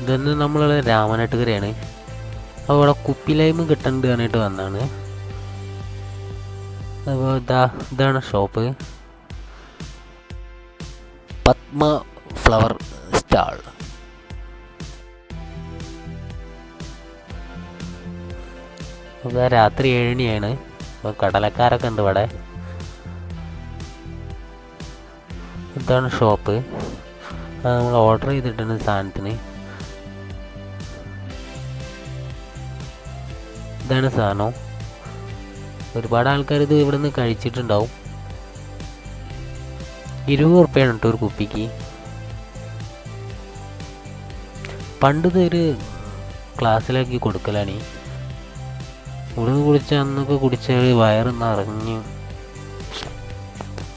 ഇതൊന്ന് നമ്മൾ രാമനാട്ടുകരയാണ് അപ്പോൾ ഇവിടെ കുപ്പിലൈമ് കിട്ടണ്ട് പറഞ്ഞിട്ട് വന്നാണ്. അപ്പോൾ ഇതാ ഇതാണ് ഷോപ്പ്. Padma flower stall. അപ്പോൾ രാത്രി ഏഴിനിയാണ് അപ്പോൾ കടലക്കാരൊക്കെ ഉണ്ട് ഇവിടെ. ഇതാണ് ഷോപ്പ്. നമ്മൾ ഓർഡർ ചെയ്തിട്ടുണ്ട് സാധനത്തിന്. ഇതാണ് സാധനം. ഒരുപാട് ആൾക്കാർ ഇത് ഇവിടെ നിന്ന് കഴിച്ചിട്ടുണ്ടാവും. ഇരുപത് ഉറുപ്പ്യാണ് കേട്ടോ ഒരു കുപ്പിക്ക്. പണ്ട് ഇത് ഒരു ക്ലാസ്സിലാക്കി കൊടുക്കലാണ്. ഇവിടുന്ന് കുടിച്ച അന്നൊക്കെ കുടിച്ചാൽ വയറ് നിറഞ്ഞു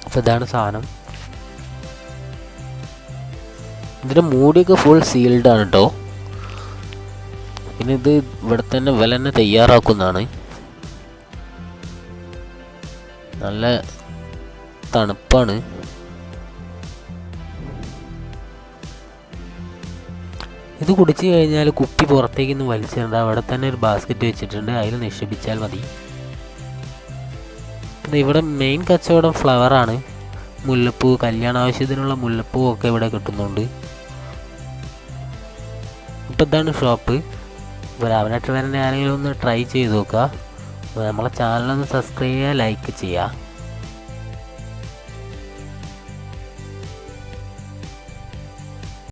അപ്പോൾ ഇതാണ് സാധനം. ഇതിന്റെ മൂടിയൊക്കെ ഫുൾ സീൽഡ് ആണ് കേട്ടോ പിന്നെ ഇത് ഇവിടെ തന്നെ വില തന്നെ തയ്യാറാക്കുന്നതാണ്. നല്ല തണുപ്പാണ്. ഇത് കുടിച്ചു കഴിഞ്ഞാൽ കുപ്പി പുറത്തേക്ക് നിന്ന് വലിച്ചിട്ടുണ്ട് അവിടെ തന്നെ ഒരു ബാസ്ക്കറ്റ് വെച്ചിട്ടുണ്ട്. അതിൽ നിക്ഷേപിച്ചാൽ മതി. പിന്നെ ഇവിടെ മെയിൻ കച്ചവടം ഫ്ലവറാണ് മുല്ലപ്പൂ കല്യാണ ആവശ്യത്തിനുള്ള മുല്ലപ്പൂ ഒക്കെ ഇവിടെ കിട്ടുന്നുണ്ട്. ഇപ്പം ഇതാണ് ഷോപ്പ് രാവിലെ വരെ ആരെങ്കിലും ഒന്ന് ട്രൈ ചെയ്ത് നോക്കുക. അപ്പോൾ നമ്മളെ ചാനലൊന്ന് സബ്സ്ക്രൈബ് ചെയ്യുക ലൈക്ക് ചെയ്യുക.